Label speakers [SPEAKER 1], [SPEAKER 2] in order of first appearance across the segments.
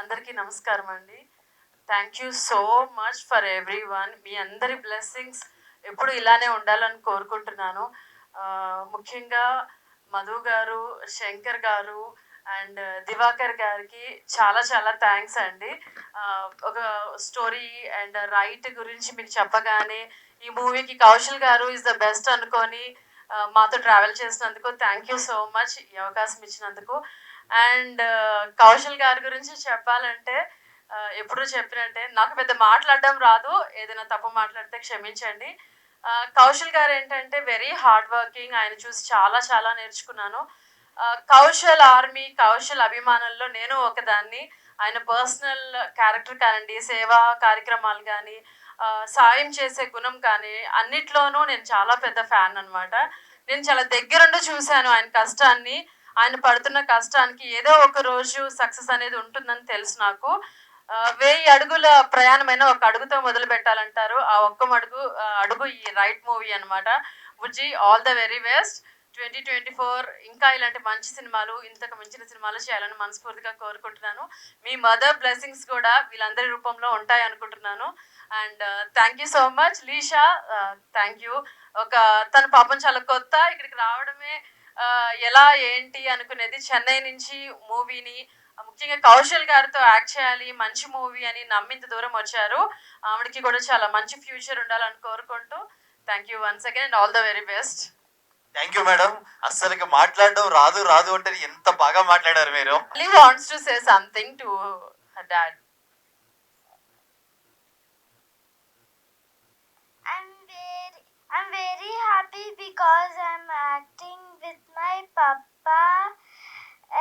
[SPEAKER 1] అందరికీ నమస్కారం అండి. Thank you so much for everyone మీ అందరి బ్లెస్సింగ్స్ ఎప్పుడు ఇలానే ఉండాలని కోరుకుంటున్నాను. ముఖ్యంగా మధు గారు శంకర్ గారు అండ్ దివాకర్ గారికి చాలా చాలా థ్యాంక్స్ అండి. ఒక స్టోరీ అండ్ రైట్ గురించి మీకు చెప్పగానే ఈ మూవీకి కౌశల్ గారు ఇస్ ద బెస్ట్ అనుకొని మాతో ట్రావెల్ చేసినందుకు థ్యాంక్ యూ సో మచ్ ఈ అవకాశం ఇచ్చినందుకు. అండ్ కౌశల్ గారి గురించి చెప్పాలంటే ఎప్పుడు చెప్పినట్టే నాకు పెద్ద మాట్లాడడం రాదు ఏదైనా తప్పు మాట్లాడితే క్షమించండి. కౌశల్ గారు ఏంటంటే వెరీ హార్డ్ వర్కింగ్ ఆయన చూసి చాలా చాలా నేర్చుకున్నాను. కౌశల్ ఆర్మీ కౌశల్ అభిమానుల్లో నేను ఒకదాన్ని. ఆయన పర్సనల్ క్యారెక్టర్ కానివ్వండి సేవా కార్యక్రమాలు కానీ సాయం చేసే గుణం కానీ అన్నిట్లోనూ నేను చాలా పెద్ద ఫ్యాన్ అన్నమాట. నేను చాలా దగ్గరుండి చూశాను ఆయన కష్టాన్ని. ఆయన పడుతున్న కష్టానికి ఏదో ఒక రోజు సక్సెస్ అనేది ఉంటుందని తెలుసు నాకు. వెయ్యి అడుగుల ప్రయాణమైన ఒక అడుగుతో మొదలు పెట్టాలంటారు. ఆ ఒక్క అడుగు అడుగు ఈ రైట్ మూవీ అనమాట బుజ్జి all the very best twenty twenty four ఇంకా ఇలాంటి మంచి సినిమాలు ఇంతకు మించిన సినిమాలు చేయాలని మనస్ఫూర్తిగా కోరుకుంటున్నాను. మీ మదర్ బ్లెస్సింగ్స్ కూడా వీళ్ళందరి రూపంలో ఉంటాయి అనుకుంటున్నాను. And thank you so much లీషా thank you ఒక తన పాపం చాలా కొత్త ఇక్కడికి రావడమే uh, ఎలా ఏంటి అనుకునేది చెన్నై నుంచి మూవీని. ముఖ్యంగా కౌశల్ గారితో యాక్ట్ చేయాలి మంచి మూవీ అని నమ్మింత దూరం వచ్చారు. ఆవిడకి కూడా చాలా మంచి ఫ్యూచర్ ఉండాలని కోరుకుంటూ thank you once again and all the very best
[SPEAKER 2] thank you madam అస్సలకి మాట్లాడడం రాదు రాదు అంటే ఎంత బాగా మాట్లాడారు మీరు
[SPEAKER 1] to say something to her dad.
[SPEAKER 3] I'm very I'm very happy because I'm acting with my papa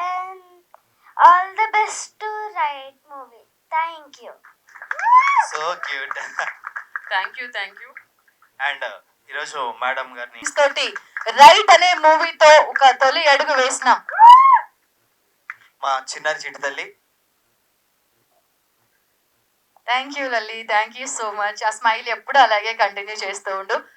[SPEAKER 3] and all the best to write movie. Thank you.
[SPEAKER 2] So cute
[SPEAKER 1] thank you thank you
[SPEAKER 2] and ఈరోజు madam గారిని
[SPEAKER 4] తోటి right అనే మూవీతో ఒక తొలి అడుగు వేసినాం.
[SPEAKER 2] మా చిన్నారి చిట్టి తల్లి.
[SPEAKER 4] Thank you Lalli thank you so much ఆ స్మైల్ ఎప్పుడు అలాగే కంటిన్యూ చేస్తూ ఉండు.